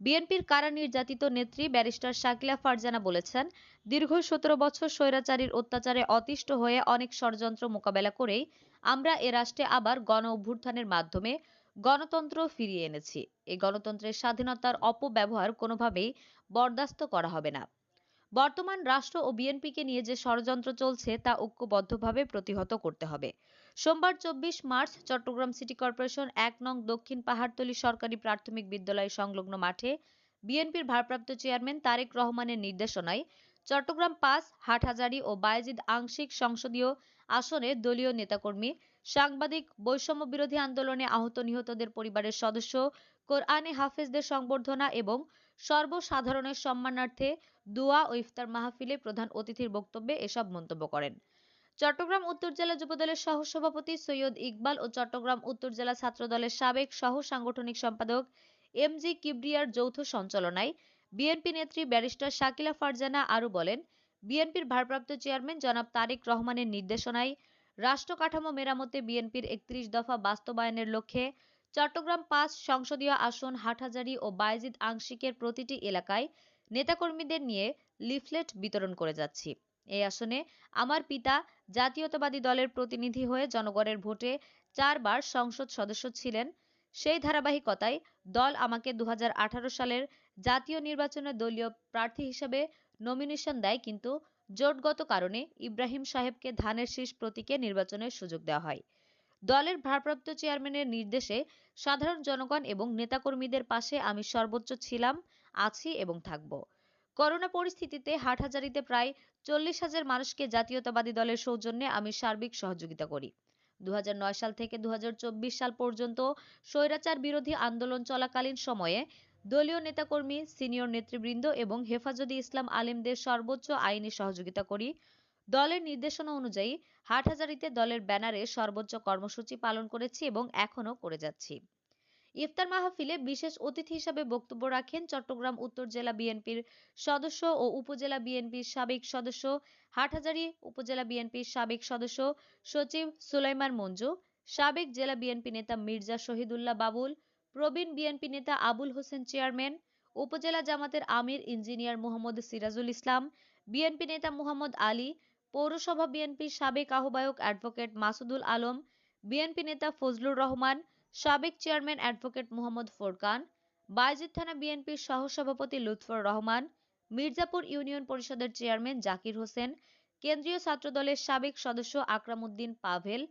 বিএনপির কারা নির্যাতিত নেত্রী ব্যারিস্টার শাকিলা ফারজানা বলেছেন, দীর্ঘ সতেরো বছর স্বৈরাচারীর অত্যাচারে অতিষ্ঠ হয়ে অনেক ষড়যন্ত্র মোকাবেলা করেই আমরা এ রাষ্ট্রে আবার গণ অভ্যুত্থানের মাধ্যমে গণতন্ত্র ফিরিয়ে এনেছি। এ গণতন্ত্রের স্বাধীনতার অপব্যবহার কোনোভাবেই বরদাস্ত করা হবে না। বর্তমান রাষ্ট্র ও বিএনপিকে নিয়ে যে ষড়যন্ত্র চলছে, তা ঐক্যবদ্ধভাবে প্রতিহত করতে হবে। সোমবার চব্বিশ মার্চ চট্টগ্রাম সিটি কর্পোরেশন এক নং দক্ষিণ পাহাড়তলী সরকারি প্রাথমিক বিদ্যালয় সংলগ্ন মাঠে বিএনপির ভারপ্রাপ্ত চেয়ারম্যান তারেক রহমানের নির্দেশনায় চট্টগ্রাম পাঁচ, হাটহাজারী ও বায়েজিদ আংশিক সংসদীয় আসনে দলীয় নেতাকর্মী, সাংবাদিক বৈষম্য বিরোধী আন্দোলনে আহত নিহতদের পরিবারের সদস্য কোরআনে হাফেজদের সংবর্ধনা এবং সর্বসাধারণের সম্মানার্থে দোয়া ও ইফতার মাহফিলে প্রধান অতিথির বক্তব্যে এসব মন্তব্য করেন। চট্টগ্রাম উত্তর জেলা যুবদলের সহসভাপতি সৈয়দ ইকবাল ও চট্টগ্রাম উত্তর জেলা ছাত্রদলের সাবেক সহ সাংগঠনিক সম্পাদক এম জি কিবরিয়ার যৌথ সঞ্চালনায় বিএনপি নেত্রী ব্যারিস্টার শাকিলা ফারজানা আরও বলেন, বিএনপির ভারপ্রাপ্ত চেয়ারম্যান জনাব তারেক রহমানের নির্দেশনায় রাষ্ট্র কাঠামো মেরামতে বিএনপির একত্রিশ দফা বাস্তবায়নের লক্ষ্যে চট্টগ্রাম পাঁচ সংসদীয় আসন হাটহাজারী ও বায়েজিদ আংশিকের প্রতিটি এলাকায় নেতাকর্মীদের নিয়ে লিফলেট বিতরণ করে যাচ্ছি। এই আসনে আমার পিতা জাতীয়তাবাদী দলের প্রতিনিধি হয়ে জনগণের ভোটে চারবার সংসদ সদস্য ছিলেন। সেই ধারাবাহিকতায় দল আমাকে দু হাজার আঠারো সালের জাতীয় নির্বাচনে দলীয় প্রার্থী হিসেবে নমিনেশন দেয়, কিন্তু জোটগত কারণে ইব্রাহিম সাহেবকে ধানের শীষ প্রতীকে নির্বাচনের সুযোগ দেওয়া হয়। দলের ভারপ্রাপ্ত চেয়ারম্যানের নির্দেশে সাধারণ জনগণ এবং নেতাকর্মীদের পাশে আমি সর্বোচ্চ ছিলাম, আছি এবং থাকব। করোনা পরিস্থিতিতে হাটহাজারিতে প্রায় চল্লিশ হাজার মানুষকে জাতীয়তাবাদী দলের সৌজন্যে আমি সার্বিক সহযোগিতা করি। দু হাজার নয় সাল থেকে দু হাজার চব্বিশ সাল পর্যন্ত স্বৈরাচার বিরোধী আন্দোলন চলাকালীন সময়ে দলীয় নেতাকর্মী, সিনিয়র নেতৃবৃন্দ এবং হেফাজতে ইসলাম আলেমদের সর্বোচ্চ আইনি সহযোগিতা করি। দলের নির্দেশনা অনুযায়ী হাটহাজারিতে দলের ব্যানারে সর্বোচ্চ কর্মসূচি পালন করেছি এবং এখনও করে যাচ্ছি। ইফতার মাহফিলে বিশেষ অতিথি হিসেবে বক্তব্য রাখেন চট্টগ্রাম উত্তর জেলা বিএনপির সদস্য ও উপজেলা বিএনপির সাবেক সদস্য, হাটহাজারী উপজেলা বিএনপির সাবেক সদস্য সচিব সুলাইমান মঞ্জু, সাবেক জেলা বিএনপি নেতা মির্জা শহীদুল্লাহ বাবুল, প্রবীণ বিএনপি নেতা আবুল হোসেন চেয়ারম্যান, উপজেলা জামাতের আমির ইঞ্জিনিয়ার মোহাম্মদ সিরাজুল ইসলাম, বিএনপি নেতা মোহাম্মদ আলী পৌরসভা বিএনপির সাবেক আহ্বায়ক অ্যাডভোকেট মাসুদুল আলম, বিএনপি নেতা ফজলুর রহমান, সাবেক চেয়ারম্যান অ্যাডভোকেট মোহাম্মদ ফোরকান বায়জিদ থানা বিএনপির সহসভাপতি লুৎফর রহমান, মির্জাপুর ইউনিয়ন পরিষদের চেয়ারম্যান জাকির হোসেন, কেন্দ্রীয় ছাত্রদলের সাবেক সদস্য আকরাম উদ্দিন পাভেল,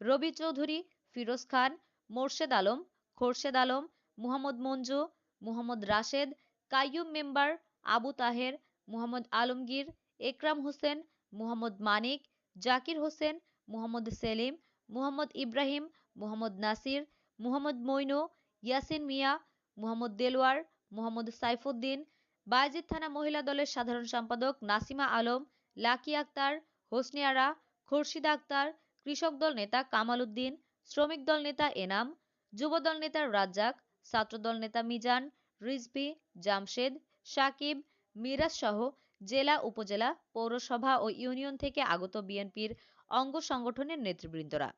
রবি চৌধুরী, ফিরোজ খান, মোর্শেদ আলম, খোরশেদ আলম, মুহাম্মদ মঞ্জু, মুহাম্মদ রাশেদ, কাইয়ুম মেম্বার আবু তাহের, মুহাম্মদ আলমগীর, একরাম হোসেন মুহাম্মদ মানিক, জাকির হোসেন, মুহাম্মদ সেলিম, মুহাম্মদ ইব্রাহিম, মুহাম্মদ নাসির, মুহাম্মদ মইনু, ইয়াসিন মিয়া, মুহাম্মদ দেলোয়ার মুহাম্মদ সাইফুদ্দিন, বায়েজিদ থানা মহিলা দলের সাধারণ সম্পাদক নাসিমা আলম, লাকি আক্তার, হোসনি আরা, খুরশিদা আক্তার, কৃষক দল নেতা কামাল উদ্দিন, শ্রমিক দল নেতা এনাম যুবদল নেতা রাজ্জাক ছাত্রদল নেতা মিজান, রিজভি, জামশেদ, সাকিব, মিরাজ সহ জেলা উপজেলা পৌরসভা ও ইউনিয়ন থেকে আগত বিএনপির অঙ্গ সংগঠনের নেতৃবৃন্দরা।